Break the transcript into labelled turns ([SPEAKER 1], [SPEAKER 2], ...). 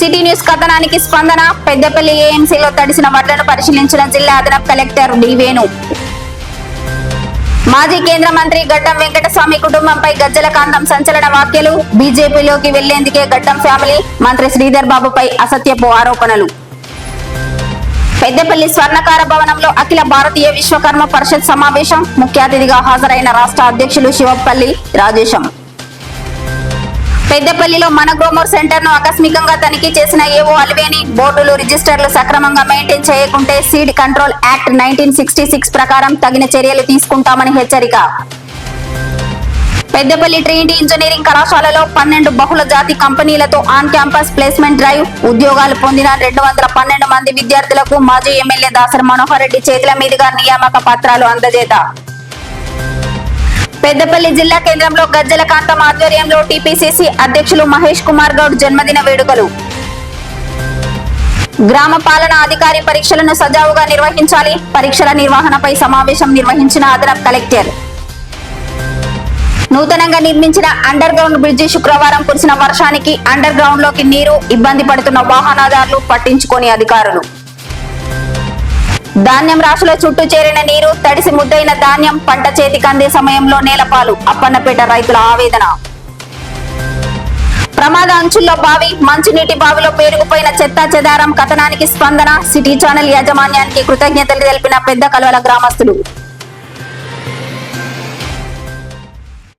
[SPEAKER 1] City news కథనానికి స్పందన. పెద్దపల్లి ఏఎంసీలో తడిసిన వడ్లను పరిశీలించిన జిల్లా అదనపు కలెక్టర్ డివేను మాజీ కేంద్ర మంత్రి గడ్డం వెంకటస్వామి కుటుంబంపై గజ్జల కాంతం సంచలన వ్యాఖ్యలు. బీజేపీలోకి వెళ్ళేందుకే గడ్డం ఫ్యామిలీ మంత్రి శ్రీధర్ బాబుపై అసత్యపు ఆరోపణలు. పెద్దపల్లి స్వర్ణకార భవనంలో అఖిల భారతీయ విశ్వకర్మ పరిషత్ సమావేశం. ముఖ్య అతిథిగా హాజరైన రాష్ట్ర అధ్యక్షులు శివపల్లి రాజేశం. పెద్దపల్లిలో మన గ్రోమోర్ సెంటర్ను ఆకస్మికంగా తనిఖీ చేసిన ఏవో అలివేని బోర్డులు రిజిస్టర్లు సక్రమంగా మెయింటైన్ చేయకుంటే seed control act nineteen sixty six ప్రకారం తగిన చర్యలు తీసుకుంటామని హెచ్చరిక. పెద్దపల్లి ట్రినిటీ ఇంజనీరింగ్ కళాశాలలో పన్నెండు బహుళ జాతి కంపెనీలతో ఆన్ క్యాంపస్ ప్లేస్మెంట్ డ్రైవ్ ఉద్యోగాలు పొందిన రెండు వందల పన్నెండు మంది విద్యార్థులకు మాజీ ఎమ్మెల్యే దాసరి మనోహర్ రెడ్డి చేతుల మీదుగా నియామక పత్రాలు అందజేత. పెద్దపల్లి జిల్లా కేంద్రంలో గజ్జల కాంతం ఆధ్వర్యంలో టీపీసీసీ అధ్యక్షులు మహేష్ కుమార్ గౌడ్ జన్మదిన వేడుకలు. గ్రామ పాలన అధికారి పరీక్షలను సజావుగా నిర్వహించాలి. పరీక్షల నిర్వహణపై సమావేశం నిర్వహించిన అదనపు కలెక్టర్. నూతనంగా నిర్మించిన అండర్ గ్రౌండ్ బ్రిడ్జి శుక్రవారం కురిసిన వర్షానికి అండర్ గ్రౌండ్లోకి నీరు ఇబ్బంది పడుతున్న వాహనదారులు పట్టించుకోని అధికారులు. ధాన్యం రాశిలో చుట్టూ చేరిన నీరు తడిసి ముద్దైన ధాన్యం పంట చేతికి అందే సమయంలో నేలపాలు. అప్పన్నపేట రైతుల ఆవేదన. ప్రమాద అంచుల్లో బావి మంచినీటి బావిలో పేరుకుపోయిన చెత్త చెదారం కథనానికి స్పందన. సిటీ ఛానల్ యాజమాన్యానికి కృతజ్ఞతలు తెలిపిన పెద్ద కలవల గ్రామస్తులు.